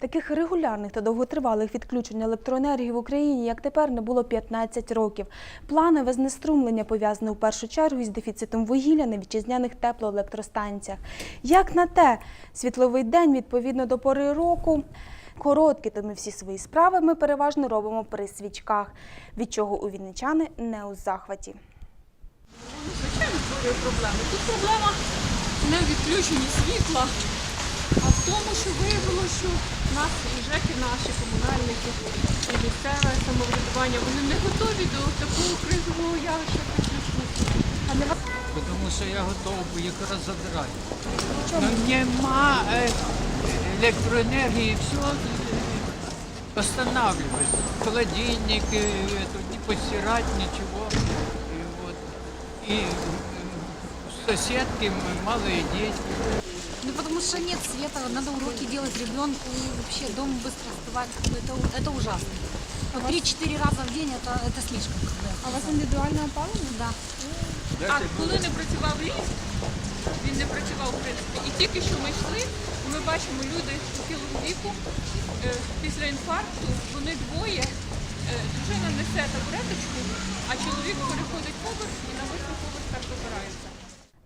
Таких регулярних та довготривалих відключень електроенергії в Україні, як тепер, не було 15 років. Планове знеструмлення пов'язане в першу чергу із дефіцитом вугілля на вітчизняних теплоелектростанціях. Як на те, світловий день відповідно до пори року. Короткий, то ми всі свої справи ми переважно робимо при свічках, від чого у вінничани не у захваті. Звичайно, проблеми. Тут проблема не в відключенні світла, тому, що виявилося, що нас і ЖЕКи наші, комунальники, і місцеве самоврядування, вони не готові до такого кризового явища приключення світла. А не Потому что я готов якраз забирати. Ну, нема е, електроенергії, все останавливается. Холодильник, е, это, не постирать, ничего. И, вот. и э, соседки, м, малые дети. Ну, потому что нет света, надо уроки делать ребенку, и вообще дом быстро остывает. Это, это ужасно. Вот 3-4 раза в день это, это слишком. Когда А у вас індивідуальне опалення? Да. А коли не працював ліфт, він не працював в принципі. І тільки що ми йшли, і ми бачимо люди похилого віку е, після інфаркту, вони двоє. е, Дружина несе табуреточку, а чоловік переходить поверх і на восьмий поверх так добирається.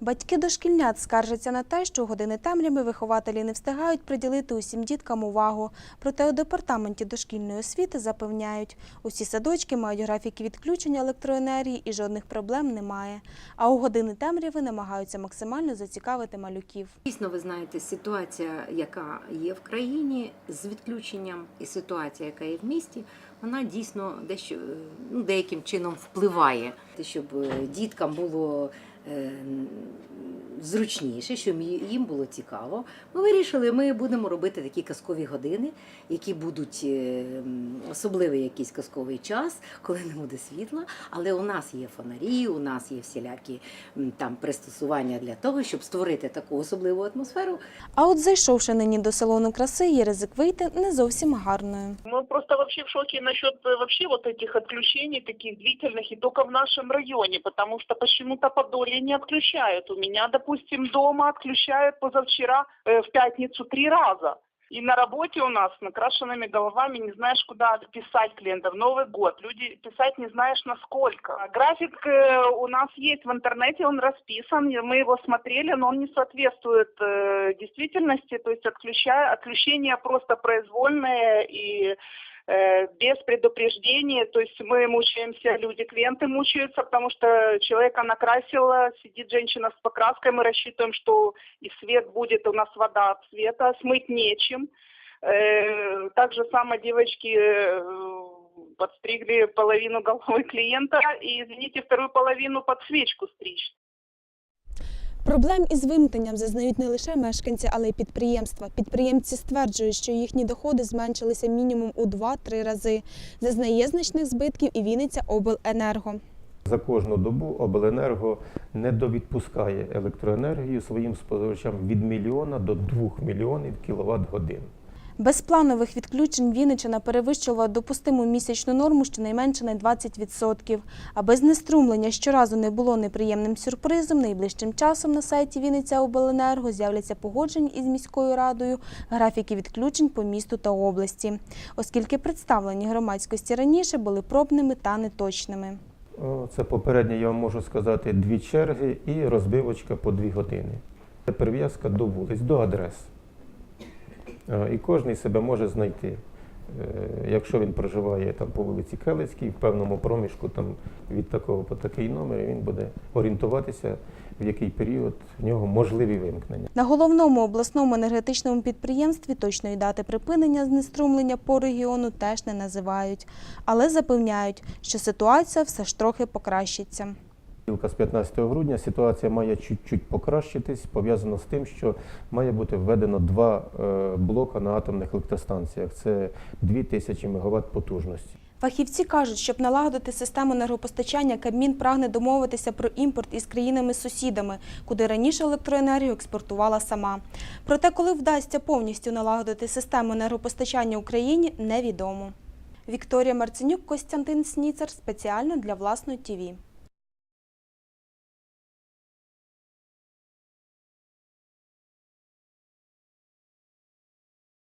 Батьки дошкільнят скаржаться на те, що години темряви вихователі не встигають приділити усім діткам увагу. Проте у департаменті дошкільної освіти запевняють, усі садочки мають графіки відключення електроенергії і жодних проблем немає. А у години темряви намагаються максимально зацікавити малюків. Дійсно, ви знаєте, ситуація, яка є в країні з відключенням, і ситуація, яка є в місті, вона дійсно дещо е, ну, деяким чином впливає, щоб е, діткам було зручніше, щоб ї- їм було цікаво. Ми вирішили, ми будемо робити такі казкові години, які будуть е, м, особливий якийсь казковий час, коли не буде світла. Але у нас є фонарі, у нас є всілякі м, там пристосування для того, щоб створити таку особливу атмосферу, А от зайшовши нині до салону краси, є ризик вийти не зовсім гарною. Мы просто вообще в шоке насчет э, вообще вот этих отключений таких длительных и только в нашем районе, потому что почему-то Подолье не отключают. У меня, допустим, дома отключают позавчера э, в пятницу три раза. И на работе у нас с накрашенными головами не знаешь, куда писать клиентов. Новый год. Люди писать не знаешь насколько. А График э, у нас есть в интернете, он расписан. Мы его смотрели, но он не соответствует э, действительности. То есть отключая, отключение просто произвольное и без предупреждения, то есть мы мучаемся, люди, клиенты мучаются, потому что человека накрасила, сидит женщина с покраской, мы рассчитываем, что и свет будет, у нас вода от света, смыть нечем. Э, Так же само девочки э, подстригли половину головы клиента и, извините, вторую половину под свечку стричь. Проблем із вимкненням зазнають не лише мешканці, але й підприємства. Підприємці стверджують, що їхні доходи зменшилися мінімум у 2-3 рази. Зазнає значних збитків і Вінниця обленерго. За кожну добу обленерго не довідпускає електроенергію своїм споживачам від мільйона до двох мільйонів кіловат годин. Без планових відключень Вінниччина перевищила допустиму місячну норму щонайменше на 20%. А без неструмлення щоразу не було неприємним сюрпризом. Найближчим часом на сайті Вінниця Обленерго з'являться погоджені із міською радою графіки відключень по місту та області, оскільки представлені громадськості раніше були пробними та неточними. Це попередньо, я вам можу сказати, дві черги і розбивочка по дві години. Це прив'язка до вулиць, до адрес. Е, І кожен себе може знайти. Е, Якщо він проживає там по вулиці Келицькій, в певному проміжку там, від такого по такий номер, він буде орієнтуватися, в який період в нього можливі вимкнення. На головному обласному енергетичному підприємстві точної дати припинення знеструмлення по регіону теж не називають, але запевняють, що ситуація все ж трохи покращиться. З 15 грудня ситуація має чуть-чуть покращитись, пов'язано з тим, що має бути введено два е, блока на атомних електростанціях. Це 2000 МВт потужності. Фахівці кажуть, щоб налагодити систему енергопостачання, Кабмін прагне домовитися про імпорт із країнами-сусідами, куди раніше електроенергію експортувала сама. Проте, коли вдасться повністю налагодити систему енергопостачання Україні, невідомо. Вікторія Марценюк, Костянтин Сніцер спеціально для власної ТІВІ.